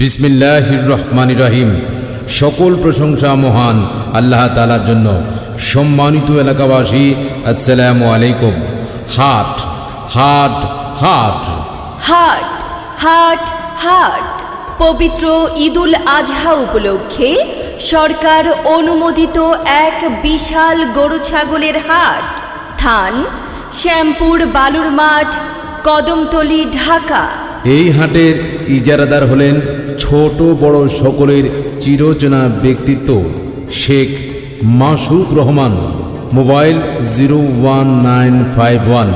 বিসমিল্লাহির রহমান রহিম। সকল প্রশংসা মহান আল্লাহ তালার জন্য। সম্মানিত এলাকাবাসী, আসসালামু আলাইকুম। হাট হাট হাট। হাট হাট হাট। পবিত্র ঈদুল আজহা উপলক্ষে সরকার অনুমোদিত এক বিশাল গরু ছাগলের হাট। স্থান শ্যামপুর বালুর মাঠ কদমতলি, ঢাকা। এই হাটের ইজারাদার হলেন ছোট বড় সকলের চিরচেনা ব্যক্তিত্ব Sheikh Masud Rahman. Mobile zero one nine five one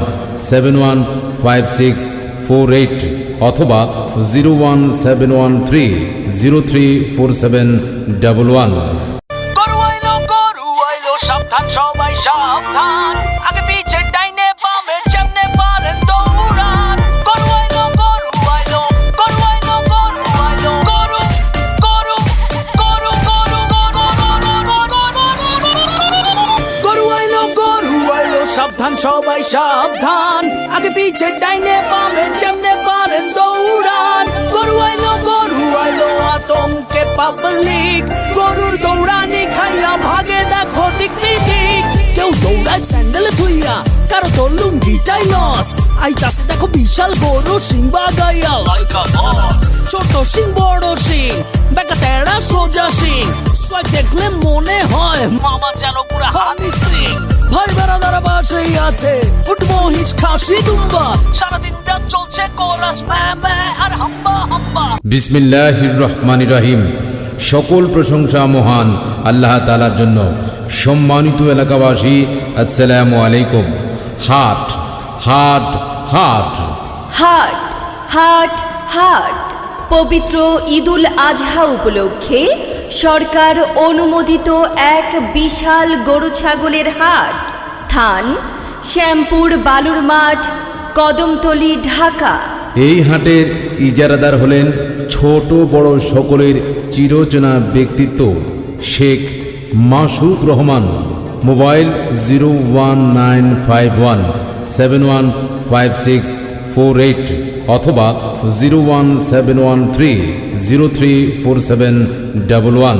seven one five six four eight অথবা zero one seven one three zero three four seven double one. সবাই সাবধান। আগে পিছে ডাইনে বামে যেমনে পারেন দৌড়ান। গরু আইলো গরু আইলো আতঙ্কে পাবলিক গরুর দৌড়ানি খাইয়া ভাগে দেখো দিক দিক কেউ দৌড়ায় স্যান্ডেল থুইয়া কারও তোর লুঙ্গিটাই লস। আইতাছে দেখো বিশাল গরু সিং বাগাইয়া। ছোট সিং বড় সিং বেকা তেড়া সোজা সিং দেখলে মনে হয় মামা যেন পুরা হানি সিং ভাই বেড়াদারা বাসেই আছে। উঠবো হিচ খাসি দুম্বা। সারাদিনটা চলছে কোরাস আর হাম্বা হাম্বা। বিসমিল্লাহির রহমান রহিম। সকল প্রশংসা মহান আল্লাহ তালার জন্য। সম্মানিত এলাকাবাসী আসসালামু আলাইকুম। হাট হাট হাট। হাট হাট হাট। পবিত্র ঈদুল আজহা উপলক্ষে সরকার অনুমোদিত এক বিশাল গরু ছাগলের হাট। স্থান শ্যামপুর বালুর মাঠ, কদমতলি, ঢাকা। এই হাটের ইজারাদার হলেন ছোট বড় সকলের চিরচেনা ব্যক্তিত্ব Sheikh Masud Rahman. Mobile zero one nine five one seven one five six four eight অথবা zero one seven one three zero three four seven double one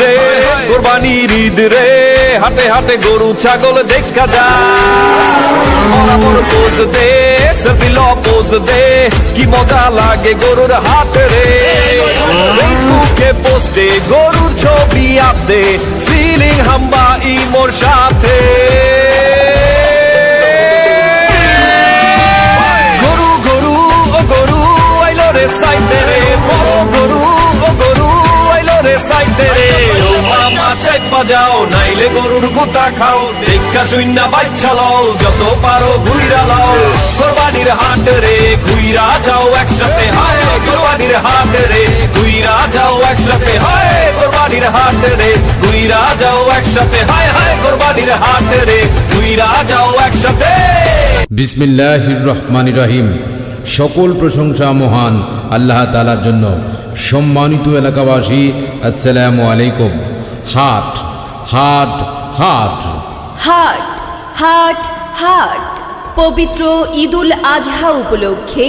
রে, কোরবানির ঈদ রে, হাটে হাটে গরু, ছাগল দেখা যায়। পোজ দে সেলফি পোজ দে, কি মজা লাগে গরুর হাট রে। ফেসবুকে পোস্টে গরুর ছবি আপদে ফিলিং হাম্বা ইমোর সাথে। বাজাও নাইলে গরুর গুতা খাও। দেখা শূন্য বাচ্চা লও, যত পারো ঘুইরা লাও। কোরবানির হাট রে, ঘুইরা যাও একসাথে। হায়, কোরবানির হাট রে, ঘুইরা যাও একসাথে। হায়, কোরবানির হাট রে, ঘুইরা যাও একসাথে। হায় হায়, কোরবানির হাট রে, ঘুইরা যাও একসাথে। বিসমিল্লাহির রহমান রহিম। সকল প্রশংসা মহান আল্লাহ তালার জন্য। সম্মানিত এলাকাবাসী, আসসালামু আলাইকুম। হাট হাট হাট। হাট হাট হাট। পবিত্র ঈদুল আজহা উপলক্ষে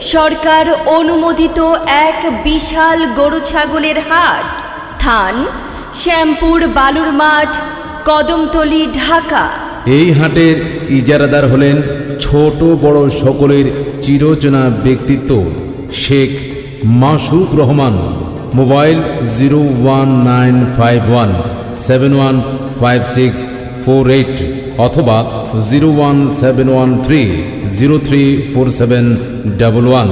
সরকার অনুমোদিত এক বিশাল গরু ছাগলের হাট। স্থান শ্যামপুর বালুর মাঠ কদমতলি ঢাকা। এই হাটের ইজারাদার হলেন ছোট বড় সকলের চিরচেনা ব্যক্তিত্ব শেখ মাসুদ রহমান। মোবাইল জিরো অথবা জিরো ওয়ান জিরো ওয়ান।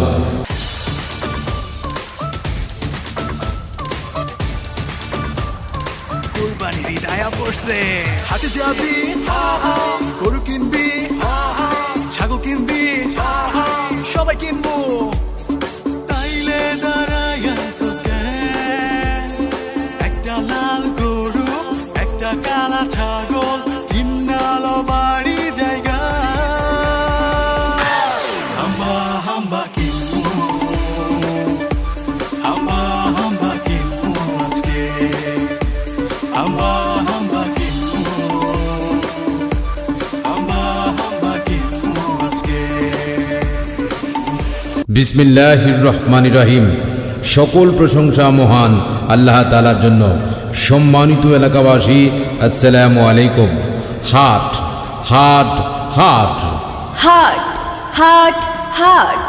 বিসমিল্লাহ রহমান রহিম সকল প্রশংসা মহান আল্লাহ তালার জন্য। সম্মানিত এলাকাবাসী, আসসালামু আলাইকুম। হাট হাট হাট। হাট হাট হাট।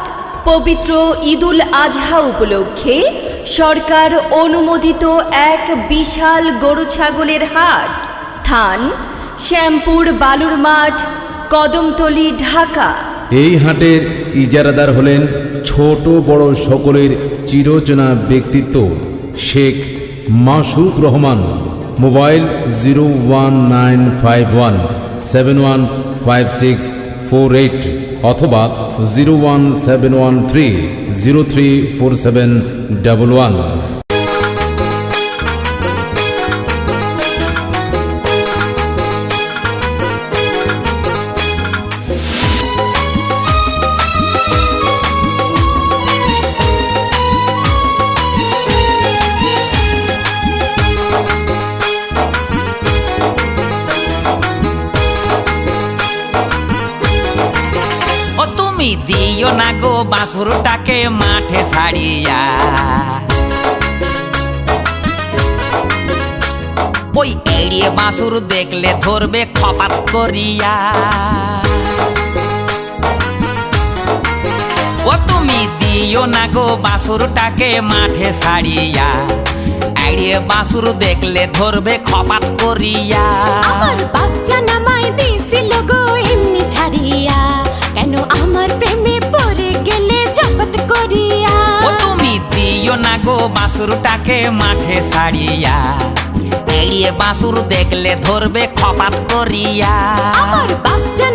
পবিত্র ঈদুল আজহা উপলক্ষে সরকার অনুমোদিত এক বিশাল গরু ছাগলের হাট। স্থান শ্যামপুর বালুর মাঠ কদমতলি, ঢাকা। এই হাটের ইজারাদার হলেন ছোট বড় সকলের চিরচেনা ব্যক্তিত্ব Sheikh Masuk Rahman. Mobile zero one nine five one seven one five six four eight অথবা zero one seven one three zero three four seven double one. দিও না গো বাসুরটাকে মাঠে ছাড়িয়া। ওই এড়িয়ে বাসুর দেখলে ধরবে খপাত করিয়া। ও তুমি দিও না গো বাসুরটাকে মাঠে ছাড়িয়া। এড়িয়ে বাসুর দেখলে ধরবে খপাত করিয়া। আমার বাচ্চা নামাই বাসুরটাকে মাঠে ছাড়িয়া। এড়িয়ে বাসুর দেখলে ধরবে খপাত করিয়া। আমার বাচ্চা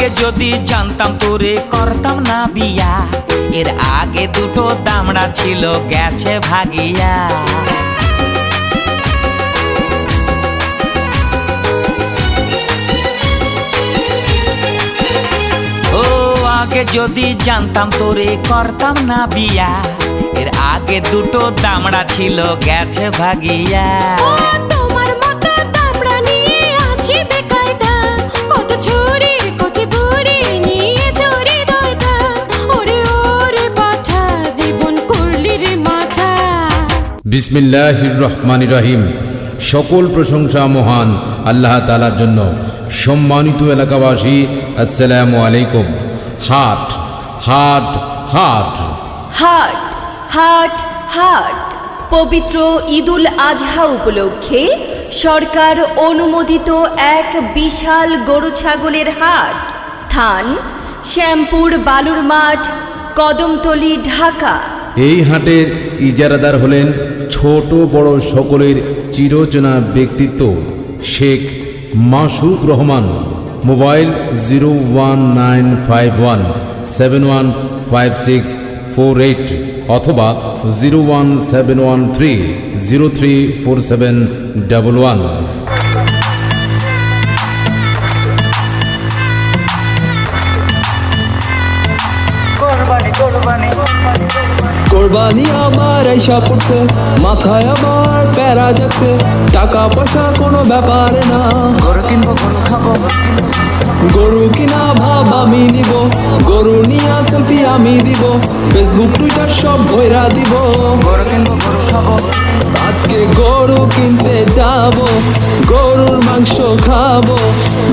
আগে যদি জানতাম তোরে করতাম না বিয়া। এর আগে দুটো দামড়া ছিল, গেছে ভাগিয়া। ও, আগে যদি জানতাম তোরে করতাম না বিয়া। এর আগে দুটো দামড়া ছিল, গেছে ভাগিয়া। বিসমিল্লাহ রহমান রহিম। সকল প্রশংসা মহান আল্লাহ তালার জন্য। সম্মানিত এলাকাবাসী আসসালামু আলাইকুম। হাট হাট হাট। হাট হাট হাট। পবিত্র ঈদুল আজহা উপলক্ষে সরকার অনুমোদিত এক বিশাল গরু ছাগলের হাট। স্থান শ্যামপুর বালুর মাঠ কদমতলি ঢাকা। এই হাটের ইজারাদার হলেন ছোট বড় সকলের চিরচেনা ব্যক্তিত্ব Sheikh Masuk Rahman. Mobile zero one nine five one seven one five six four eight অথবা zero one seven one three zero three four seven double one. কোরবানি আমার আইসা পড়ছে মাথায় আমার প্যারা যাচ্ছে টাকা পয়সা কোনো ব্যাপার না। গরু কিনবো গরু খাব গরু কিনা ভাব আমি নিব গরু নিয়া সেলফি আমি দিব ফেসবুক টুইটার সব বইরা দিব। গরু কিনবো গরু খাব। আজকে গরু কিনতে যাব গরুর মাংস খাব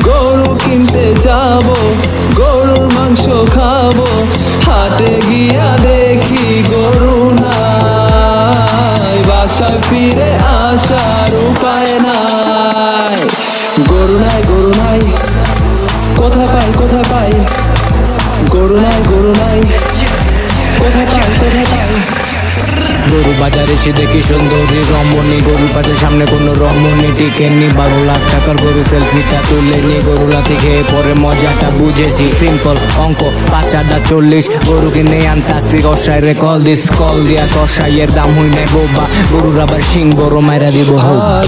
গরু কিনতে যাব গরুর মাংস খাব। আশায় ফিরে আসার উপায় নাই। গরু নাই গরু নাই। কোথা পাই কোথায় পাই। গরু নাই গরু নাই। কোথায় পাই কোথায় পাই। বাজারে সে দেখি সুন্দরী রমণী। গরু বাজার সামনে কোনো রমণী টিকেনি বারো লাখ টাকার গরু সেলফিটা তুলে নি। লাথি খেয়ে পরে মজাটা বুঝেছি। সিম্পল অঙ্ক, পাঁচ আড্ডা চল্লিশ। গরু কিনে আনতাসি কষাই রে কল দিস কল দিয়া কষাইয়ের দাম হই নেব বা। গরুর আবার সিং বড় মাইরা দিব হোক